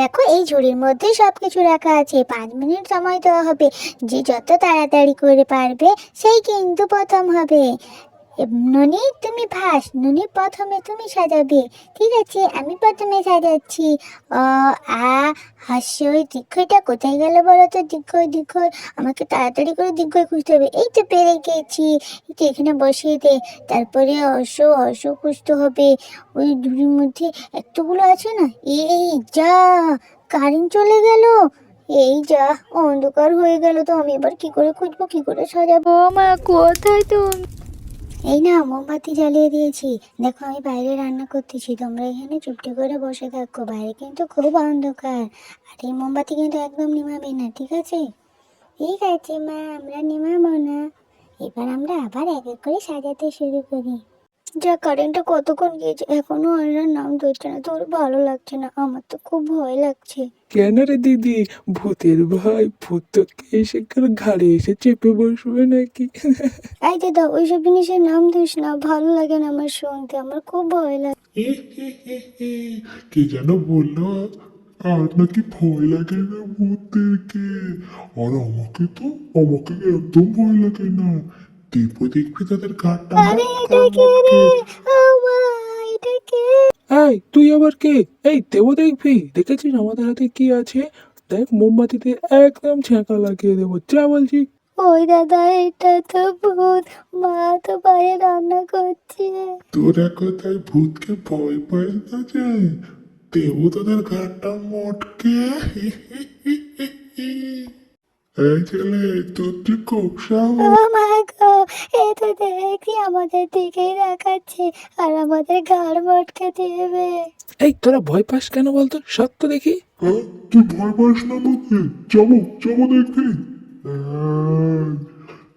দেখো, এই ঝুড়ির মধ্যে সব কিছু রাখা আছে। পাঁচ মিনিট সময় দেওয়া হবে। যে যত তাড়াতাড়ি করে পারবে, সেই কিন্তু প্রথম হবে। ননি, তুমি ভাস, ননি প্রথমে তুমি সাজাবে। ঠিক আছে, আমি প্রথমে সাজাচ্ছি। অ, আ হাস্যই দীক্ষটা কোথায় গেল বলো তো দীক্ষয় দীক্ষয় আমাকে তাড়াতাড়ি করে দীক্ষয় খুঁজতে হবে। এই তো পেরে গেছি। এই তো এখানে বসিয়ে দে। তারপরে অস অস খুঁজতে হবে। ওই ঝুড়ির মধ্যে এতগুলো আছে না? এই যা, কারেন্ট চলে গেল। এই যা, অন্ধকার হয়ে গেল তো। আমি এবার কি করে খুঁজবো, কি করে সাজাবো? মা, কোথায় তুমি? এই না, মোমবাতি জ্বালিয়ে দিয়েছি। দেখো, আমি বাইরে রান্না করতেছি। তোমরা এখানে চুপটি করে বসে থাকো। বাইরে কিন্তু খুব অন্ধকার। আর এই মোমবাতি কিন্তু একদম নিমাবে না, ঠিক আছে? ঠিক আছে, মা, আমরা নিমাবো না। এবার আমরা আবার এক এক করে সাজাতে শুরু করি। যা কারেন্টটা কতক্ষণ গিয়েছে এখনও আর নাম ধরছে না। তোর ভালো লাগছে না আমার তো খুব ভয় লাগছে। কেন রে দিদি? ভূতের ভয় ভূত তোকে এসে কার ঘাড়ে এসে চেপে বসবে নাকি? এই দাদা ওইসব জিনিসের নাম দিস না ভালো লাগে না আমার শুনতে আমার খুব ভয় লাগে কে যেন বলল আর নাকি ভয় লাগে না ভূতদেরকে? আর আমাকে তো আমাকে একদম ভয় লাগে না। দেখব দেখবি তাদের আরে এটা কে রে? ও মা এটা কে? এই তুই আবার কে? এই দেবো দেখবি। দেখেছিস আমাদের হাতে কি আছে? দেখ মোমবাতিতে একদম ছ্যাঁকা লাগিয়ে দেবো। যা বলছি। ওই দাদা এটা তো ভূত। মা তো বাইরে রান্না করছে। তোরা কোথায় ভূতকে ভয় পায় না যায় দেবো তাদের গাটা মটকে। এই ছেলে তোর যে খুব ও সাহস মা গো এ তো দেখি আমাদের দিকেই দেখাচ্ছে আর আমাদের ঘাড় মটকে দেবে। এই তোরা ভয় পাস কেন বলতো? সত্য দেখি। হ্যাঁ তুই ভয় পাস না আমাকে যাব যাব এই,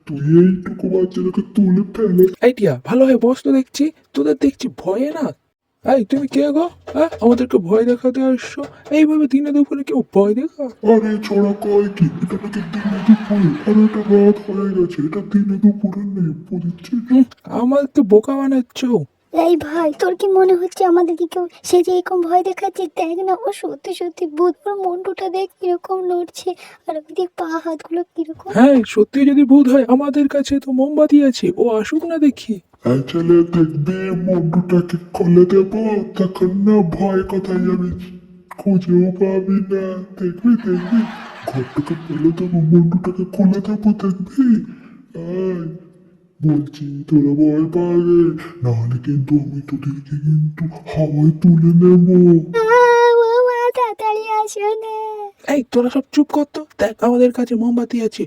তুই এইটুকু বাচ্চাটাকে তুলে ফেলে। এই টিয়া ভালো হয়ে বস তো দেখছি। তোদের দেখছি ভয়ে না। এই তুমি কে গো? হ্যাঁ? আমাদেরকে ভয় দেখাতে আসছো? এইভাবে দিনে দুপুরে কেউ ভয় দেখা আরে ছড়া কয় কি? এটা নাকি দিনে দুপুরে? আর এটা রাত হয়ে গেছে এটা দিনে দুপুরে নেই আমাকে বোকা বানাচ্ছো। এই ভাই তোর কি মনে হচ্ছে আমাদেরকে কেউ সে যে এরকম ভয় দেখাচ্ছে? দেখ না ও সত্যি সত্যি বুধ ওর মন্ডুটা দেখ কীরকম নড়ছে আর ওই দেখ পা হাতগুলো কীরকম। হ্যাঁ সত্যি যদি ভূত হয় আমাদের কাছে তো মোমবাতি আছে ও আসুক না দেখি। ছেলে দেখবি মন্ডুটাকে খুলে দেবো তখন না ভয় কোথায় যাবি খুঁজেও পাবি না। দেখবি দেখবি ঘরটাকে ফেলে দেবো মন্ডুটাকে খুলে দেবো দেখবি? এই বলছি তোরা ভয় পাবে। নাহলে কিন্তু আমি তোদেরকে কিন্তু হাওয়ায় তুলে নেব। তাড়াতাড়ি আসো না। এই তোরা সব চুপ করতো দেখ আমাদের কাছে মোমবাতি আছে।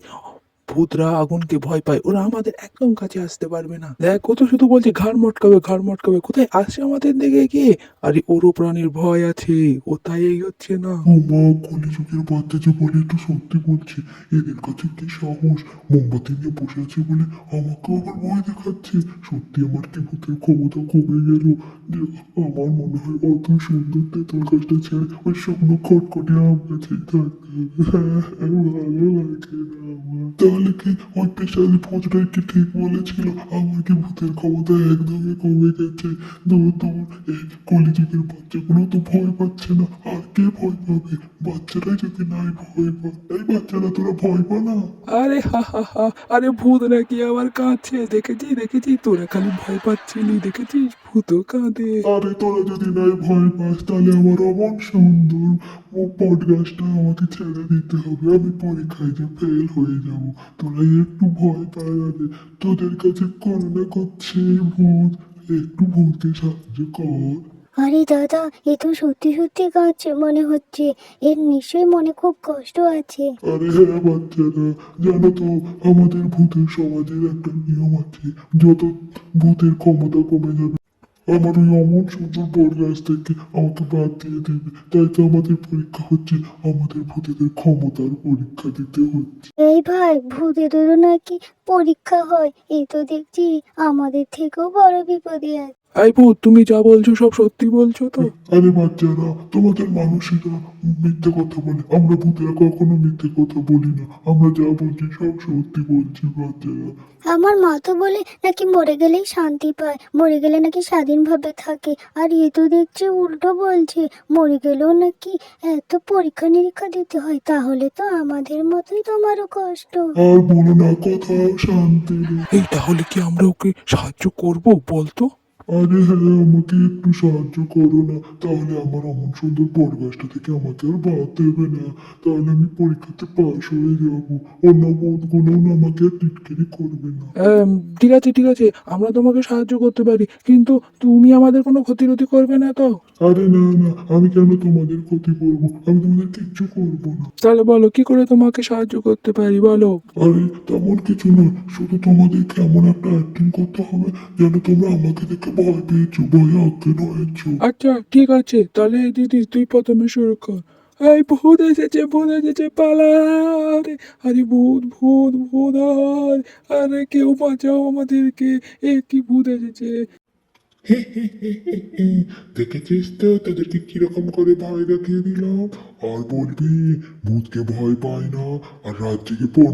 ভূতরা আগুনকে ভয় পায় ওরা আমাদের একদম কাছে আসতে পারবে না। দেখ ও তো শুধু বলছে ঘাড় মটকাবে ঘাড় মটকাবে কোথায় আসছে আমাদের দিকে গিয়ে আরে ওরও প্রাণীর ভয় আছে ও তাই এগোচ্ছে না। ও মা কলিযুগের বাচ্চা যে বলে একটু সত্যি বলছে এদের কাছে কি সাহস? মোমবাতি নিয়ে বসে আছে বলে আমাকে আবার ভয় দেখাচ্ছে। সত্যি আমার কি ভূতের ক্ষমতা কমে গেল? আমার মনে হয় অত সুন্দর তেঁতুল গাছটা ছেড়ে ওই শুকনো খটখটে আম গাছেই থাকতে হ্যাঁ, ভালো লাগে না আমার। কি ওই পেশালি ভোজটাই কি ঠিক বলেছিল? আমার কি ভূতের ক্ষমতা একদমই কমে গেছে? দূর দূর এই কলিযুগের বাচ্চাগুলো তো ভয় পাচ্ছে না। আর কে ভয় পাবে? বাচ্চারাই যদি নাই, ভয় পায় এই বাচ্চারা, তোরা ভয় পা না? আরে হা হা হা, আরে ভূত নাকি আমার কাছে? দেখেছি দেখেছি তোরা খালি ভয় পাচ্ছিলি, দেখেছিস? ভূতও কাঁদে আরে তোরা যদি নাই ভয় পাস তাহলে আমার অমন সুন্দর পট গাছটা আমাকে ছেড়ে দিতে হবে। আমি পরীক্ষায় যে ফেল হয়ে যাব তোরা একটু ভয় পায় আরে তোদের কাছে করোনা করছে ভূত। একটু ভূতকে সাহায্য কর। আরে দাদা এ তো সত্যি সত্যি কাঁদছে মনে হচ্ছে। এর নিশ্চয়ই মনে খুব কষ্ট আছে। আরে হ্যাঁ বাচ্চারা জানো তো আমাদের ভূতের সমাজের একটা নিয়ম আছে যত ভূতের ক্ষমতা কমে যাবে আমার ওই অমন সুন্দর বট গাছ থেকে আমাকে বাদ দিয়ে দেবে। তাই তো আমাদের পরীক্ষা হচ্ছে, আমাদের ভূতেদের ক্ষমতার পরীক্ষা দিতে হচ্ছে। এই ভাই, ভূতেদেরও নাকি পরীক্ষা হয়। এই তো দেখছি, আমাদের থেকেও বড় বিপদে আছে। এই ভূত তুমি যা বলছো সব সত্যি বলছো তো? আরে বাচ্চারা তোমাদের মানুষেরা মিথ্যে কথা বলে। আমরা ভূতেরা কখনো মিথ্যে কথা বলি না। আমরা যা বলছি সব সত্যি বলছি বাচ্চারা। আমার মা তো বলে নাকি মরে গেলেই শান্তি পায়। মরে গেলে নাকি স্বাধীনভাবে থাকে। আর এ তো দেখছি উল্টো বলছে মরে গেলেও নাকি এত পরীক্ষা নিরীক্ষা দিতে হয়। তাহলে তো আমাদের মতোই তোমারও কষ্ট। আর বলো না কোথাও শান্তি এই তাহলে কি আমরা ওকে সাহায্য করব বলতো? আরে হ্যাঁ আমাকে একটু সাহায্য করো না। তাহলে আমার অমন সুন্দর পরিবেশটা থেকে আমাকে আর বাদ দেবে না। তাহলে আমি পরীক্ষাতে পাশ হয়ে যাব। অন্য বোধগুলো আমাকে আর টিটকিরি করবে না। ঠিক আছে ঠিক আছে। আমরা তোমাকে সাহায্য করতে পারি। কিন্তু তুমি আমাদের কোনো ক্ষতিরতি করবে না তো? আরে না না আমি কেন তোমাদের ক্ষতি করব? আমি তোমাদের কিচ্ছু করব না। তাহলে বলো কি করে তোমাকে সাহায্য করতে পারি বলো? আরে তেমন কিছু নয়। শুধু তোমাদেরকে এমন একটা অ্যাক্টিং করতে হবে যেন তোমরা আমাকে দেখে ভয় পেয়েছ ভয়ে অজ্ঞান হয়েছো আচ্ছা ঠিক আছে তাহলে দিদি তুই প্রথমে শুরু কর। এই ভূত এসেছে ভূত এসেছে পালা আরে আরে ভূত ভূত ভূত আয়, আরে কেউ বাঁচাও আমাদেরকে এ কি ভূত এসেছে? দেখেছিস তো তাদেরকে কীরকম করে ভয় দেখিয়ে দিলাম? আর বলবি ভূতকে ভয় পায় না আর রাত জেগে পণ